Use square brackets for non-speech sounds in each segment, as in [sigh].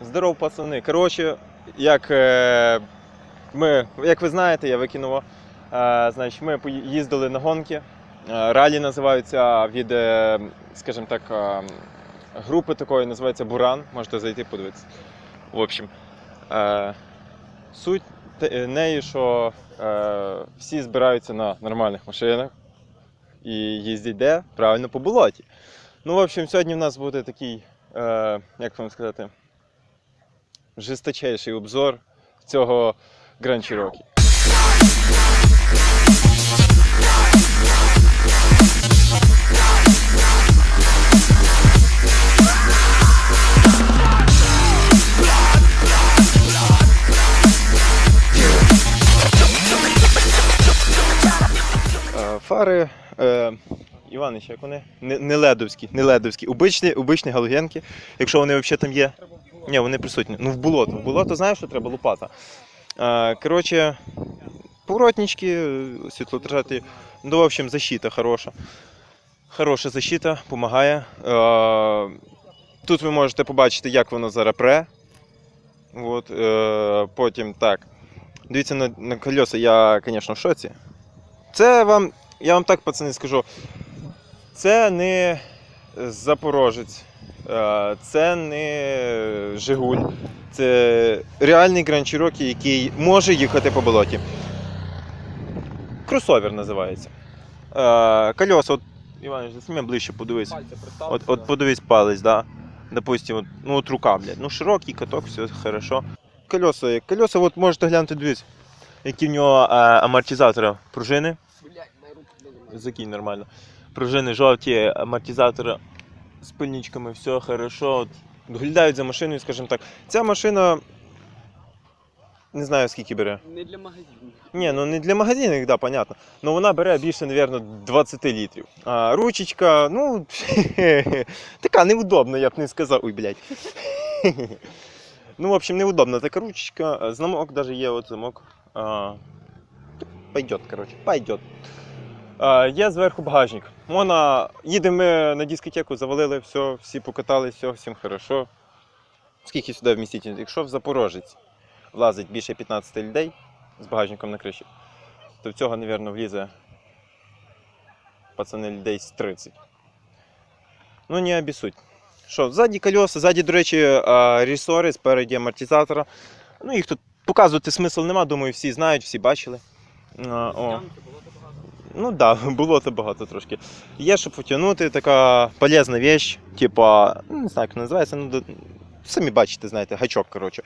Здоров, пацани. Коротше, як, е, ми, як ви знаєте, я викинув. Е, значить, ми поїздили на гонки. Е, ралі називаються від, е, скажімо так, групи такої називається Буран. Можете зайти подивитися. В общем, суть неї, що всі збираються на нормальних машинах і їздять де? Правильно по болоті. Ну, в общем, сьогодні в нас буде такий, як вам сказати, жесточайший обзор цього Grand Cherokee. Е, Фари е, Іванич, як вони? Не, ледовські, не ледовські. Обичні, обичні галогенки, якщо вони взагалі там є. Ні, вони присутні. Ну, в болото. В болото знаєш, що треба лопата. Е, коротше, поворотнички, світлотражати. Ну, в общем, защита хороша. Хороша защита, допомагає. Тут ви можете побачити, як воно зараз пре. От, е, потім так. Дивіться на, на колеса, я, звісно, в шоці. Це вам, я вам так, пацани, скажу. Це не Запорожець, це не Жигуль. Це реальний Grand Cherokee, який може їхати по болоті. Кросовер називається. Е, Кольоса, от, Іван, засніми ближче, подивись. От, от подивись палець, да. Допустим, от, ну от рука, блядь. Ну широкий каток, все хорошо. Колеса, як колеса, от можете глянути, дивись, які в нього е, амортизатори пружини. Закинь нормально. Пружини жовті, амортизатори з пильничками, все хорошо. От, доглядають за машиною, скажімо так. Ця машина. Не знаю скільки бере. Не для магазину. Ні, ну не для магазинів, да, понятно. Ну вона бере більше, мабуть, 20 літрів. А ручечка, ну, [laughs] така неудобна, я б не сказав. Ой, блядь. [laughs] Ну, в общем, неудобна така ручечка. Замок даже є, от замок. А, пойдет, короче, пойдет. А, є зверху багажник. Можна, їдемо ми на дискотеку, завалили, все, всі покатались, все, всім хорошо. Скільки сюди вмістити? Якщо в Запорожець влазить більше 15 людей з багажником на криші, то в цього, мабуть, влізе пацани людей з 30. Ну, не обісуть. Що, ззаді колеса, ззаді, до речі, а, ресори, спереді амортизатора. Ну, їх тут показувати смисл нема, думаю, всі знають, всі бачили. А, о. Ну да, [laughs] було то багато трошки. Є, щоб потягнути, така полезна вещь, типа, ну, не знаю, як називається, ну, самі бачите, знаєте, гачок, коротше.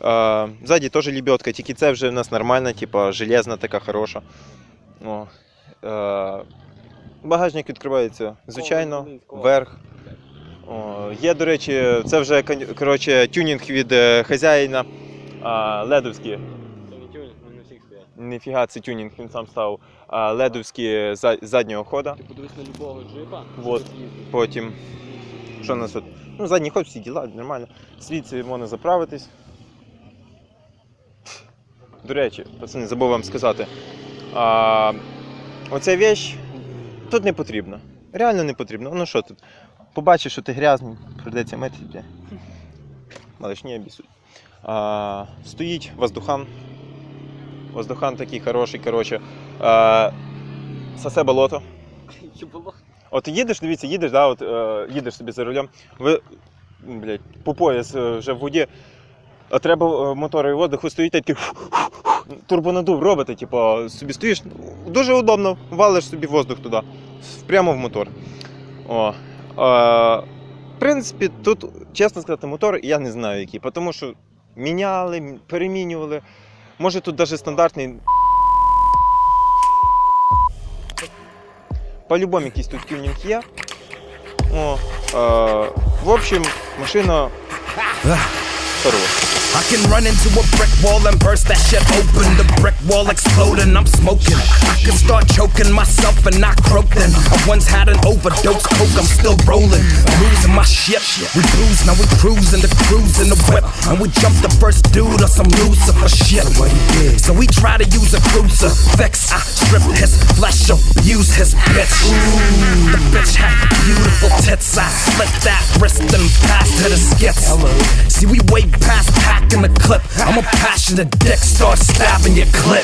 А, ззаді теж лебедка, тільки це вже в нас нормальна, типа, железна така хороша. О, е, багажник відкривається, звичайно, вверх. О, є, до речі, це вже коротше, тюнінг від е, хазяїна ледовський. Це не тюнінг, на всіх стоять. Ніфіга, це тюнінг, він сам став ледовські заднього хода. Ти подивись на любого джипа. Вот. Потім. Що у нас тут? Ну, задній ход, всі діла, нормально. Звідси можна заправитись. До речі, пацани, забув вам сказати. А, оця вещь тут не потрібна. Реально не потрібно. Ну що тут? Побачиш, що ти грязний, прийдеться мити. бля. Малиш не обісуй. А, стоїть воздухан. Воздухан такий хороший, коротше. А, сосе болото. От їдеш, дивіться, їдеш, да, от, е, їдеш собі за рулем, ви блядь, по пояс е, вже в воді, а треба е, мотори і воздух, ви стоїте, ти турбонадув робите, типу, собі стоїш, дуже удобно, валиш собі воздух туди, прямо в мотор. О, е, в принципі, тут, чесно сказати, мотор я не знаю який, тому що міняли, перемінювали. Може тут навіть стандартний. По-любому якийсь тут тюнінг є. О, е, в общем, машина хороша. I can run into a brick wall and burst that shit open. The brick wall exploding, I'm smoking. I can start choking myself and not croak then. I once had an overdose, coke, I'm still rolling. Losing my shit. We booze, now we cruising the cruise in the whip. And we jump the first dude on some Lucifer shit. So we try to use a crucifix. I strip his flesh, abuse his bitch. Ooh, the bitch had beautiful tits. I slit that wrist and passed her the skits. See, we way past packing the clip. I'm a passionate dick, start stabbing your clip.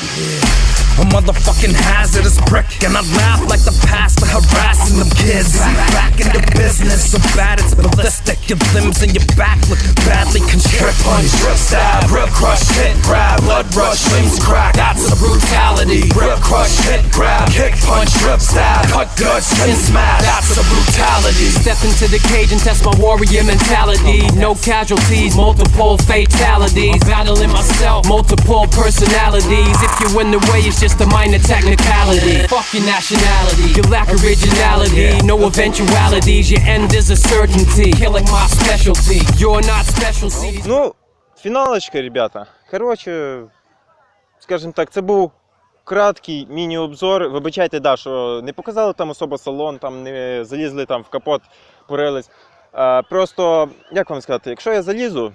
A motherfucking hazardous prick, and I laugh like the pastor harassing them kids. Back into business, so bad it's ballistic. Your limbs and your back look badly constrict. Punch, rip, stab, rip, crush, hit, grab, blood rush, limbs crack. That's the brutality. Rip, crush, hit, grab, kick, punch, rip, stab, cut gut, skin smash. That's the brutality. Step into the cage and test my warrior mentality. No casualties, multiple fatalities. Battling myself, multiple personalities. If you're in the way, it's just a minor technicality. Fuck your nationality, you lack originality. No eventualities, your end is a certainty. Killing my specialty, you're not special. See, Ну, фіналочка, ребята. Коротше, скажімо так, це був краткий міні-обзор. Вибачайте, да, що не показали там особо салон, там не залізли там в капот, порились. Е, просто, як вам сказати, якщо я залізу,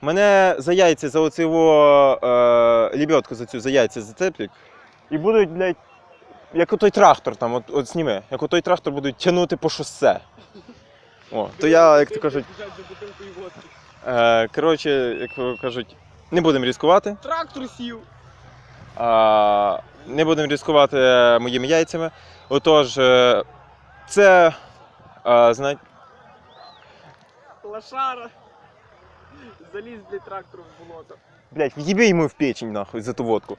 мене за яйця, за оцю е, лебедку за цю за яйця зацеплять. І будуть, блядь, як отой трактор там, от, от зніми, як отой трактор будуть тягнути по шосе. О, то я, як то кажуть. Е, коротше, як кажуть, не будемо ризикувати. Трактор сів. А, не будемо ризикувати моїми яйцями. Отож, е, це. А, знаєте, Лошара. Заліз для трактору в болото. блядь, в'їби йому в печень нахуй за ту водку.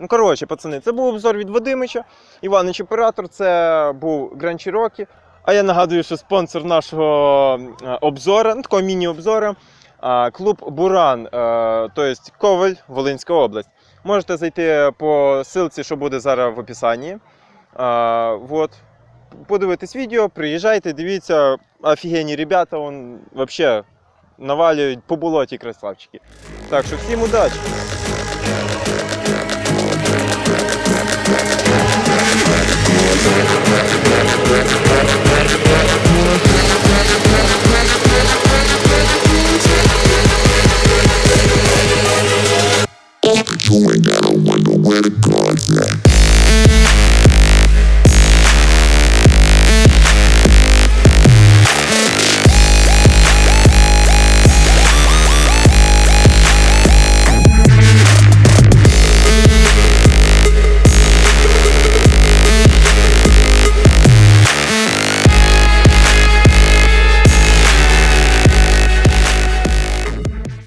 Ну, коротше, пацани, це був обзор від Вадимича. Іванич оператор, це був Grand Cherokee. А я нагадую, що спонсор нашого е, обзору, ну такого міні-обзору, е, клуб Буран, е, тобто Коваль, Волинська область. Можете зайти по ссылці, що буде зараз в описанні. Вот. Подивитись відео, приїжджайте, дивіться, офігенні ребята, он вообще навалюють по болоті красавчики. Так що всім удачі! Ain't gotta wonder where the guard's at.